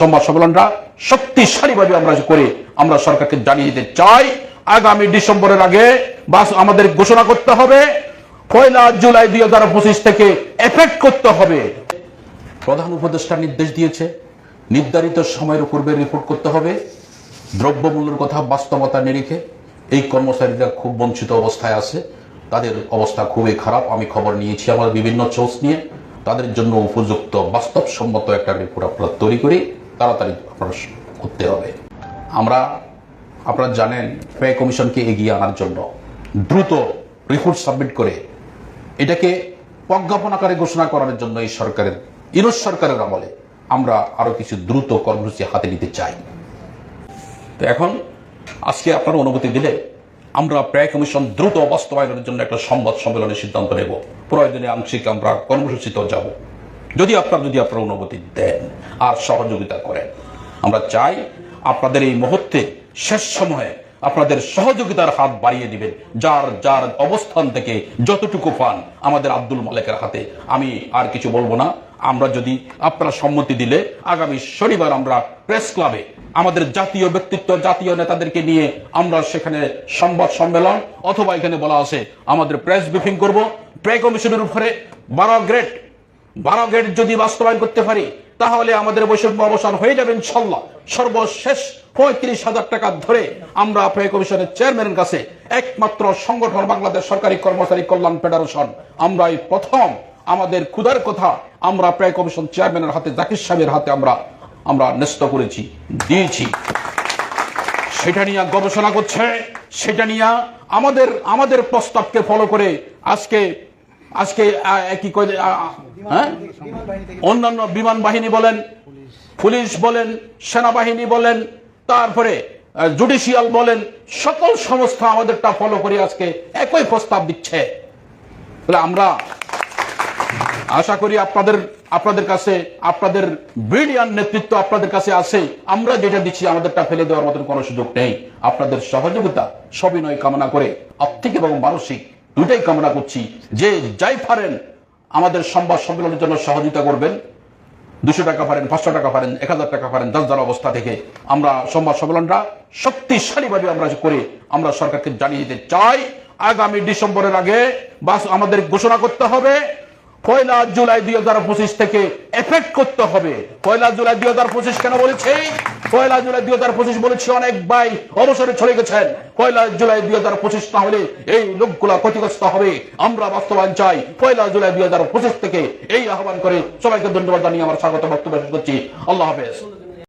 সংবাদ সম্মেলনটা শক্তিশালীভাবে আমরা করে আমরা সরকারকে জানিয়ে দিতে চাই, আগামী ডিসেম্বরের আগে বাস আমাদের ঘোষণা করতে হবে, পয়লা জুলাই দুই হাজার পঁচিশ থেকে এফেক্ট করতে হবে। প্রধান উপদেষ্টা নির্দেশ দিয়েছে, নির্ধারিত সময়ের পূর্বে রিপোর্ট করতে হবে। দ্রব্যমূল্যের কথা বাস্তবতা নিরিখে এই কর্মচারীরা খুব বঞ্চিত অবস্থায় আছে। তাদের অবস্থা খুবই খারাপ, আমি খবর নিয়েছি আমার বিভিন্ন সোর্স নিয়ে। তাদের জন্য উপযুক্ত বাস্তবসম্মত একটা রিপোর্ট আপনারা তৈরি করে। তাড়াতাড়ি আপনারা করতে হবে। আমরা, আপনারা জানেন ব্যয় কমিশনকে এগিয়ে আনার জন্য দ্রুত রিপোর্ট সাবমিট করে এটাকে প্রজ্ঞাপন আকারে ঘোষণা করার জন্য এই সরকারের ইরোজ সরকারের আমলে আমরা আরও কিছু দ্রুত কর্মসূচি হাতে নিতে চাই। তো এখন আজকে আপনার অনুমতি দিলে আমরা প্রায় কমিশন দ্রুত বাস্তবায়নের জন্য একটা সংবাদ সম্মেলনের সিদ্ধান্ত নেব। প্রয়োজনে আংশিক আমরা কর্মসূচিতেও যাব। যদি আপনার যদি আপনার অনুমতি দেন আর সহযোগিতা করেন, আমরা চাই আপনাদের এই মুহূর্তে শেষ সময়ে আপনাদের সহযোগিতার হাত বাড়িয়ে দিবেন। যার যার অবস্থান থেকে যতটুকু পান আমাদের আব্দুল মালিকের হাতে। আমি আর কিছু বলব না। আমরা যদি আপনারা সম্মতি দিলে আগামী শনিবার আমরা প্রেস ক্লাবে আমাদের জাতীয় ব্যক্তিত্ব, জাতীয় নেতাদেরকে নিয়ে আমরা সেখানে সংবাদ সম্মেলন অথবা এখানে বলা আছে, আমাদের প্রেস ব্রিফিং করব। প্রে কমিশনের উপরে বারো গ্রেড বারো গেট যদি বাস্তবায়ন করতে পারি, তাহলে আমাদের বৈষম্য অবসান হয়ে যাবে ইনশাল্লাহ। সর্বশেষ পঁয়ত্রিশ হাজার টাকা ধরে আমরা প্রে কমিশনের চেয়ারম্যানের কাছে একমাত্র সংগঠন বাংলাদেশ সরকারি কর্মচারী কল্যাণ ফেডারেশন। আমরা এই প্রথম। আমাদের ক্ষুধার কথা আমরা প্রায় কমিশন চেয়ারম্যানের হাতে, জাকির সাহেবের হাতে আমরা আমরা ন্যস্ত করেছি, দিয়েছি। সেটা নিয়ে গবেষণা করছে, সেটা নিয়ে আমাদের আমাদের প্রস্তাবকে ফলো করে আজকে আজকে কি হ্যাঁ? অন্যান্য বিমান বাহিনী বলেন, পুলিশ বলেন, সেনাবাহিনী বলেন, তারপরে জুডিশিয়াল বলেন, সকল সংস্থা আমাদেরটা ফলো করে আজকে একই প্রস্তাব দিচ্ছে। আমরা আশা করি আপনাদের আপনাদের কাছে, আপনাদের ব্রিলিয়ান নেতৃত্ব আপনাদের কাছে আছে। আমরা যেটা দিচ্ছি, আমাদেরটা ফেলে দেওয়ার মতন কোনো সুযোগ নেই। আপনাদের সহযোগিতা, সবিনয় কামনা করে আর্থিক এবং মানসিক দুটাই কামনা করছি যে যাই পারেন আমাদের সংবাদ সম্মেলনের জন্য সহযোগিতা করবেন। দুশো টাকা পারেন, পাঁচশো টাকা পারেন, এক হাজার টাকা পারেন, দশ হাজার অবস্থা থেকে আমরা সংবাদ সম্মেলনটা শক্তিশালীভাবে আমরা করে আমরা সরকারকে জানিয়ে দিতে চাই। আগামী ডিসেম্বরের আগে বাস আমাদের ঘোষণা করতে হবে, পয়লা জুলাই দুই হাজার পঁচিশ থেকে এফেক্ট করতে হবে। পয়লা জুলাই দুই হাজার পঁচিশ কেন বলেছি? পয়লা জুলাই দুই হাজার পঁচিশ বলেছি অনেক ভাই অবসরে চলে গেছেন। পয়লা জুলাই দুই হাজার পঁচিশ না হলে এই লোকগুলা ক্ষতিগ্রস্ত হবে। আমরা বাস্তবায়ন চাই। পয়লা জুলাই দুই হাজার পঁচিশ থেকে এই আহ্বান করে সবাইকে ধন্যবাদ জানিয়ে আমার স্বাগত বক্তব্য করছি। আল্লাহ হাফেজ।